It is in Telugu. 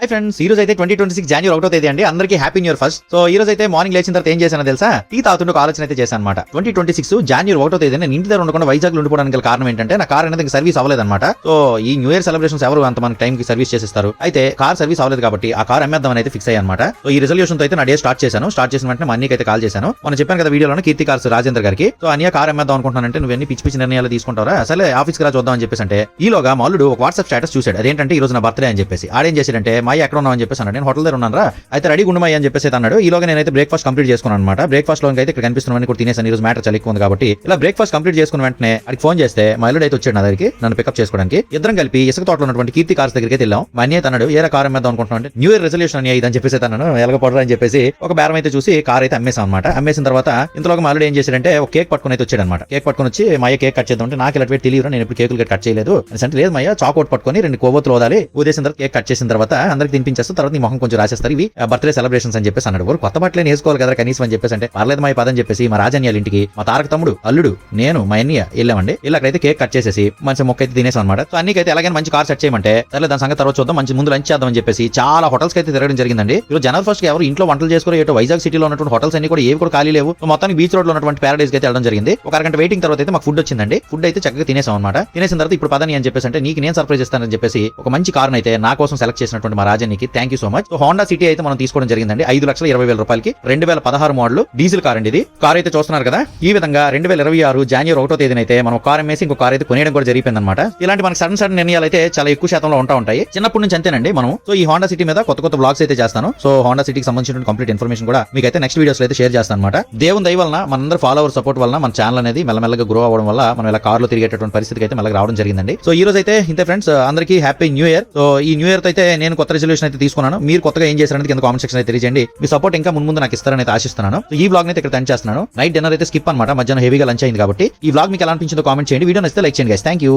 హై ఫ్రెండ్స్ ఈ రోజు అయితే ట్వంటీ ట్వంటీ సిక్స్ జనవరి ఒకటో తేదీ అండి. అందరికీ happy new year first so ఈ రోజు అయితే మార్నింగ్ లేచిన తర్వాత ఏం చేశానో తెలుసా? టీ తాగుతుంటే ఒక ఆలోచన అయితే చేశాను అనమాట ట్వంటీ ట్వంటీ సిక్స్ జనవరి ఒకటో తేదీ నేను ఇంటి దగ్గర ఉండకుండా వైజాగ్ ఉండిపోవడానికి కారణం ఏంటంటే నా కార్ అనేది సర్వీస్ అవ్వలేదన్నమాట. సో ఈ న్యూ ఇయర్ సెలబ్రేషన్స్ ఎవరు అంత మనకి టైం కి సర్వీస్ చేసిస్తారు? అయితే కార్ సర్వీస్ అవ్వలేదు కాబట్టి ఆ కార్ అమ్మేద్దామని అయితే ఫిక్స్ అయ్యాను సో ఈ రిజల్యూషన్ అయితే నా డే స్టార్ట్ చేశాను. స్టార్ట్ చేసిన వెంటనే మా అన్నీకి అయితే కాల్ చేశాను. మనం చెప్పాను కదా వీడియోలో కీర్తి కార్స్ రాజేంద్ర గారికి. సో అన్నయ్య కార్ అమ్మేద్దాం అనుకుంటున్నానంటే నువ్వు ఎన్ని పిచ్చి పిచ్చి నిర్ణయాలు తీసుకుంటారా అసలే ఆఫీస్కి రా చూద్దాం అని చెప్పేసి అంటే ఈలోగా మాలుడు ఒక వాట్సాప్ స్టేటస్ చూశాడు. అదేంటంటే ఈ రోజు నా బర్త్డే అని చెప్పేసి. ఆడేం చేశాడంటే మాయ ఎక్కడ ఉన్నావు అని చెప్పేసి అన్నాడు. నేను హోటల్ దగ్గర ఉన్నాను రా అయితే రెడీ ఉండమయ్య అని చెప్పేసి అయితే అన్నాడు. ఈలోగా నేనైతే బ్రేక్ఫాస్ట్ కంప్లీట్ చేసుకున్నాను అనమాట బ్రేక్ఫాస్ట్లో అయితే ఇక్కడ కనిపిస్తున్నాను కూడా తినేసాను. ఈ రోజు మ్యాటర్ చాలా ఎక్కువ ఉంది కాబట్టి. ఇలా బ్రేక్ఫాస్ట్ కంప్లీట్ చేసుకున్న వెంటనే అది ఫోన్ చేస్తే మా ఇల్లుడు అయితే వచ్చాడు నా దగ్గరికి నన్ను పికప్ చేసుకోవడానికి. ఇద్దరం కలిపి ఇసుక తోటలో ఉన్నటువంటి కీర్తి కార్స్ దగ్గరికి వెళ్ళాం. మా అన్నయ్య అన్నాడు ఏ కార్ అమ్మేద్దాం అనుకుంటున్నాను అంటే న్యూ ఇయర్ రెజల్యూషన్ అని ఇదని చెప్పేసి అయితే అన్నాను. ఎలగపడరా అని చెప్పేసి ఒక బేరం అయితే చూసి కార్ అయితే అమ్మేసాం అనమాట అమ్మేసిన తర్వాత ఇంతలోగా మా అల్లుడు ఏం చేశాడంటే ఒక కేక్ పట్టుకుని అయితే వచ్చాడు అనమాట కేక్ పట్టుకుని వచ్చి మా అయ్య కేక్ కట్ చేద్దాం అంటే నాకు ఇలా పెట్టి తెలియదు నేను ఇప్పుడు కేకులు కట్ చేయలేదు. అంటే లేదు మయ్య చాక్ చాకోట్ పట్టుకొని రెండు కొవ్వొత్తులు వదాలి ఊదేసిన తర్వాత కేక్ కట్ చేసిన తర్వాత అందరికి తినిపించేస్తూ తర్వాత నీ మొహం కొంచెం రాసేస్తారు. ఇవి బర్త్డే సెలబ్రేషన్స్ అని చెప్పేసి అన్నాడు. వారు కొత్త బట్టలు వేసుకోవాలి కదా కనీసం అని చెప్పేసి అంటే పర్లేదు మా పదని చెప్పేసి మా రాజన్యాల ఇంటికి మా తారక తమ్ముడు అల్లుడు నేను మా అన్నయ్య వెళ్ళామండి. ఇలా కేక్ కట్ చేసేసి మంచి మొక్క అయితే తినేసాం అనమాట సో అన్నికైతే ఎలాగైనా మంచి కార్ సెట్ చేయమంటే సరే దాని సంగతి తర్వాత చూద్దాం మంచి ముందు లంచ్ చేద్దాం అని చెప్పేసి చాలా హోటల్స్ అయితే తిరగడం జరిగిందండి. ఇప్పుడు జనరల్ ఫస్ట్ ఎవరు ఇంట్లో వంటలు చేసుకోరు ఏటో వైజాగ్ సిటీలో ఉన్నటువంటి హోటల్స్ అన్ని కూడా ఏవి కూడా ఖాళీ లేవు. మొత్తం మొత్తానికి బీచ్ రోడ్లో ఉన్నటువంటి ప్యారడైస్ అయితే వెళ్ళడం జరిగింది. ఒక అరగంట వెయిటింగ్ తర్వాత అయితే మాకు ఫుడ్ వచ్చిందండి. ఫుడ్ అయితే చక్కగా తినేసాం అనమాట తినేసిన తర్వాత ఇప్పుడు పదని అని చెప్పేసి అంటే నీకు నేను సర్ప్రైజ్ ఇస్తానని చెప్పేసి ఒక మంచి కార్ అయితే నా కోసం సెలెక్ట్ చేసినటువంటి మా రాజానికి thank you so much so Honda City అయితే మనం తీసుకోవడం జరిగిందండి. ఐదు లక్షల ఇరవై వేల రూపాయలకి రెండు వేల పదహారు మోడల్ డీజిల్ కార్ అండి ఇది. కార్ అయితే చూస్తున్నారు కదా. ఈ విధంగా రెండు వేల ఇరవై ఆరు జనవరి ఒకటో తేదీన అయితే మనం కార్ అమ్మేసి ఇంకో కార్ అయితే కొనేయడం కూడా జరిగిపోయింది అనమాట ఇలాంటి మనకి సడన్ సడన్ నిర్ణయాలు అయితే చాలా ఎక్కువ శాతంలో ఉంటా ఉంటాయి. చిన్నప్పటి నుంచి అంతేనండి మనం సో ఈ హోండా సిటీ మీద కొత్త కొత్త బ్లాగ్స్ అయితే చేస్తాను. సో హోండా సిటీకి సంబంధించిన కంప్లీట్ ఇన్ఫర్మేషన్ కూడా మీకు అయితే నెక్స్ట్ వీడియోస్ అయితే షేర్ చేస్తాను అనమాట దేవుని దయ వలన మనందరూ ఫాలోవర్ సపోర్ట్ వలన మన ఛానల్ అనేది మెల్లమెల్లగా గ్రో అవ్వడం వల్ల మనం ఇలా కార్లో తిరిగేటటువంటి పరిస్థితికి అయితే మెల్లగా రావడం జరిగిందండి. సో ఈ రోజు అయితే ఇంతే ఫ్రెండ్స్ అందరికీ హ్యాపీ న్యూ ఇయర్ సో ఈ న్యూ ఇయర్ అయితే నేను కొత్త రెజల్యూషన్ అయితే తీసుకున్నాను. మీరు కొత్తగా ఏం చేశారనేది కింద కామెంట్ సెక్షన్ అయితే తెలియజేయండి. మీ సపోర్ట్ ఇంకా ముందు నాకు ఇస్తారని అయితే ఆశిస్తున్నాను ఈ బ్లాగ్ అయితే ఇక్కడ టెన్ చేస్తున్నాను. నైట్ డిన్నర్ అయితే స్కిప్ అనమాట మధ్యాహ్నం హెవీగా లంచ్ అయింది కాబట్టి ఈ బ్లాగ్ మీకు ఎలా అనిపించిందో కామెంట్ చేయండి. వీడియో నచ్చితే లైక్ చేయండి థ్యాంక్ యూ